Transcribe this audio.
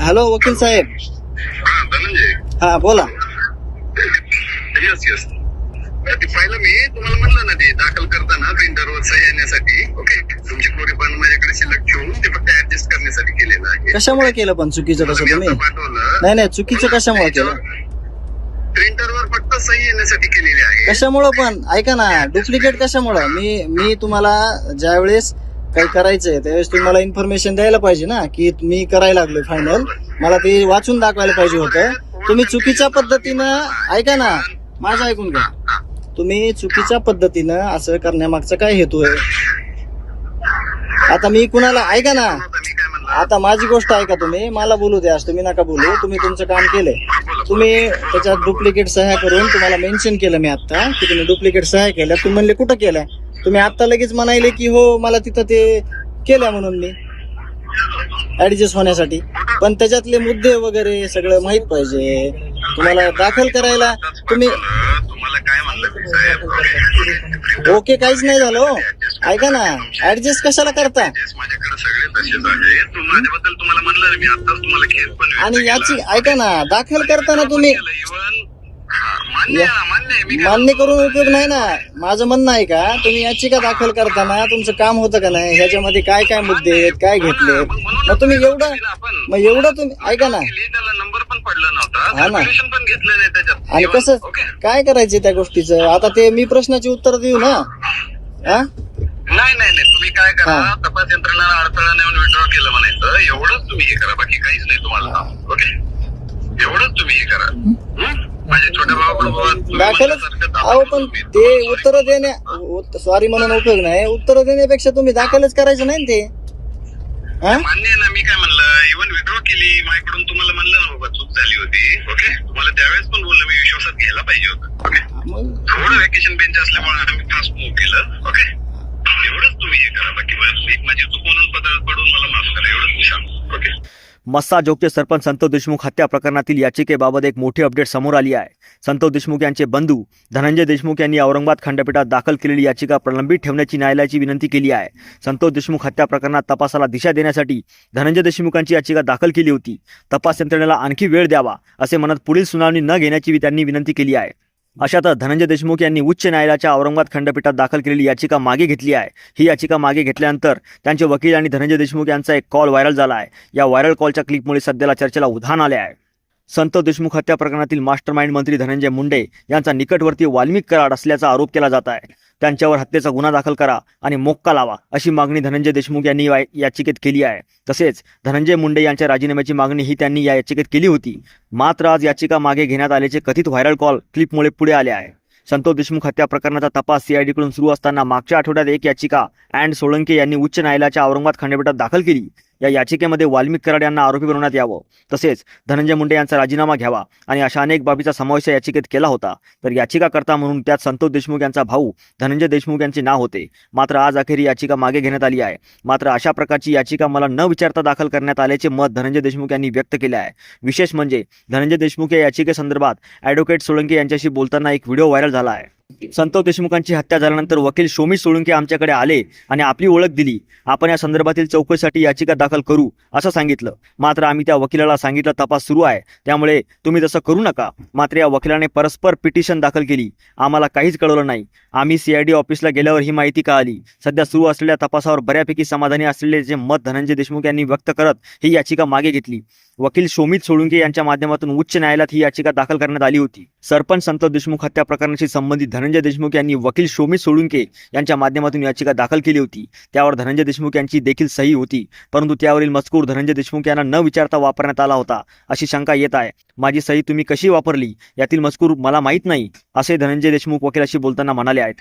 Hello वकील साहेब. हा धनंजय. हा बोला. येस येस ते पाहिलं मी तुम्हाला म्हणलं ना ते दाखल करताना प्रिंटरवर सही येण्यासाठी ओके तुमची कोरी पण माझ्याकडे शिल्लक ठेवून ते फक्त ऍडजस्ट करण्यासाठी केलेलं आहे. कशामुळे केलं पण चुकीचं कसं मी तुम्ही? आता पाठवलं. नाही नाही चुकीचं कशामुळे केलं? प्रिंटरवर फक्त सही येण्यासाठी केलेली आहे. कशामुळं पण? ऐका ना डुप्लिकेट कशामुळं? मी मी तुम्हाला ज्यावेळेस काही करायचंय त्यावेळेस तुम्ही मला इन्फॉर्मेशन द्यायला पाहिजे ना की मी करायला लागलोय फायनल मला ते वाचून दाखवायला पाहिजे होतं. तुम्ही चुकीच्या पद्धतीनं ऐका ना माझं ऐकून घ्या. तुम्ही चुकीच्या पद्धतीनं असं करण्यामागचा काय हेतू आहे? आता मी कुणाला ऐका ना आता माझी गोष्ट ऐका तुम्ही मला बोलू द्या तुम्ही नका बोलू तुम्ही तुमचं काम केलंय. तुम्ही त्याच्यात डुप्लिकेट सह्या करून तुम्हाला मेन्शन केलं मी आता की तुम्ही डुप्लिकेट सह्या केल्या तुम्ही म्हणले कुठं केलंय? तुम्ही आता लगेच म्हणायले की हो मला तिथं ते केल्या म्हणून मी. ऍडजस्ट होण्यासाठी. पण त्याच्यातले मुद्दे वगैरे सगळं माहीत पाहिजे. तुम्हाला दाखल करायला तुम्ही ओके काहीच नाही झालं हो. ऐका ना. ऍडजस्ट कशाला करता? आणि याची. ऐका ना. दाखल करताना तुम्ही मान्य करून उपयोग नाही ना. माझं म्हणणं आहे का तुम्ही याचिका दाखल करताना तुमचं काम होतं का नाही? ह्याच्यामध्ये काय काय मुद्दे आहेत काय घेतलेत मग तुम्ही एवढं मग एवढं तुम्ही ऐका ना. केली, त्याला नंबर पण पडला नव्हता. हा ना. Calculation पण घेतलं नाही त्याच्यात. आणि कसं. काय करायचे त्या गोष्टीचं? आता ते मी प्रश्नाची उत्तर देऊ ना. हा? नाही नाही नाही. तुम्ही काय करा. तपास यंत्रणा अडथळा नेऊन विड्रॉ केलं म्हणायचं. एवढंच तुम्ही हे करा बाकी काहीच नाही तुम्हाला. ओके एवढंच तुम्ही हे करा हं? माझ्या छोट्या भावाकडून दाखलच अहो पण ते उत्तर देण्या सॉरी म्हणून उपयोग नाही. उत्तर देण्यापेक्षा तुम्ही दाखलच करायचं नाही ना ते. हा? मान्य आहे ना मी काय म्हणलं इव्हन विड्रॉ केली माझ्याकडून तुम्हाला म्हणलं ना बाबा चूक झाली होती. ओके तुम्हाला त्यावेळेस पण बोललो मी विश्वासात घ्यायला पाहिजे होतं. ओके मग थोडं व्हॅकेशन बेंच असल्यामुळे आम्ही टास्क मूव्ह केलं ओके एवढंच तुम्ही हे करा बाकी बस एक माझी चूक म्हणून पद- पडून मला माफ करा एवढंच मी सांगतो ओके मस्सा जोगचे सरपंच संतोष देशमुख हत्या प्रकरणातील याचिकेबाबत एक मोठी अपडेट समोर आली आहे. संतोष देशमुख यांचे बंधू धनंजय देशमुख यांनी औरंगाबाद खंडपीठात दाखल केलेली याचिका प्रलंबित ठेवण्याची न्यायालयाची विनंती केली आहे. संतोष देशमुख हत्या प्रकरणात तपासाला दिशा देण्यासाठी धनंजय देशमुखांची याचिका दाखल केली होती. तपास यंत्रणेला आणखी वेळ द्यावा असे म्हणत पुढील सुनावणी न घेण्याची त्यांनी विनंती केली आहे. अशातच धनंजय देशमुख यांनी उच्च न्यायालयाच्या औरंगाबाद खंडपीठात दाखल केलेली याचिका मागे घेतली आहे. ही याचिका मागे घेतल्यानंतर त्यांचे वकील आणि धनंजय देशमुख यांचा एक कॉल व्हायरल झाला आहे. या व्हायरल कॉलच्या क्लिपमुळे सध्याला चर्चेला उधाण आले आहे. संत देशमुख हत्या प्रकरणातील मास्टर माइंड मंत्री धनंजय मुंडे यांचा निकटवर्ती वाल्मिक कराड असल्याचा आरोप केला जात आहे. त्यांच्यावर हत्येचा गुन्हा दाखल करा आणि मोक्का लावा अशी मागणी धनंजय देशमुख यांनी याचिकेत केली आहे. तसेच धनंजय मुंडे यांच्या राजीनाम्याची मागणी ही त्यांनी या याचिकेत केली होती. मात्र आज याचिका मागे घेण्यात आल्याचे कथित व्हायरल कॉल क्लिपमुळे पुढे आले आहे. संतोष देशमुख हत्या प्रकरणाचा तपास सीआयडीकडून सुरू असताना मागच्या आठवड्यात एक याचिका अँड सोळंके यांनी उच्च न्यायालयाच्या औरंगाबाद खंडपीठात दाखल केली. या याचिकेमध्ये वाल्मिक कराड यांना आरोपी बनवण्यात यावं. तसेच धनंजय मुंडे यांचा राजीनामा घ्यावा आणि अशा अनेक बाबीचा समावेश या याचिकेत केला होता. तर याचिकाकर्ता म्हणून त्यात संतोष देशमुख यांचा भाऊ धनंजय देशमुख यांचे नाव होते. मात्र आज अखेर याचिका मागे घेण्यात आली आहे. मात्र अशा प्रकारची याचिका मला न विचारता दाखल करण्यात आल्याचे मत धनंजय देशमुख यांनी व्यक्त केले आहे. विशेष म्हणजे धनंजय देशमुख या याचिकेसंदर्भात ॲडव्होकेट सोळंके यांच्याशी बोलताना एक व्हिडिओ व्हायरल झाला आहे. संतोष देशमुखांची हत्या झाल्यानंतर वकील शोमी सोळुंके आमच्याकडे आले आणि आपली ओळख दिली. आपण या संदर्भातील चौकशीसाठी याचिका दाखल करू असं सांगितलं. मात्र आम्ही त्या वकिलाला सांगितलं तपास सुरू आहे. त्यामुळे तुम्ही तसं करू नका. मात्र या वकिलाने परस्पर पिटिशन दाखल केली. आम्हाला काहीच कळवलं नाही. आम्ही सीआयडी ऑफिसला गेल्यावर ही माहिती कळाली. सध्या सुरू असलेल्या तपासावर बऱ्यापैकी समाधानी असलेले जे मत धनंजय देशमुख यांनी व्यक्त करत ही याचिका मागे घेतली. वकील शोमित सोळुंके यांच्या माध्यमातून उच्च न्यायालयात ही याचिका दाखल करण्यात आली होती. सरपंच संतोष देशमुख हत्या प्रकरणाशी संबंधित धनंजय देशमुख यांनी वकील शोमित सोळुंके यांच्या माध्यमातून याचिका दाखल केली होती. त्यावर धनंजय देशमुख यांची देखील सही होती. परंतु त्यावरील मजकूर धनंजय देशमुख यांना न विचारता वापरण्यात आला होता अशी शंका येत आहे. माझी सही तुम्ही कशी वापरली? यातील मजकूर मला माहीत नाही असे धनंजय देशमुख वकिलाशी बोलताना म्हणाले आहेत.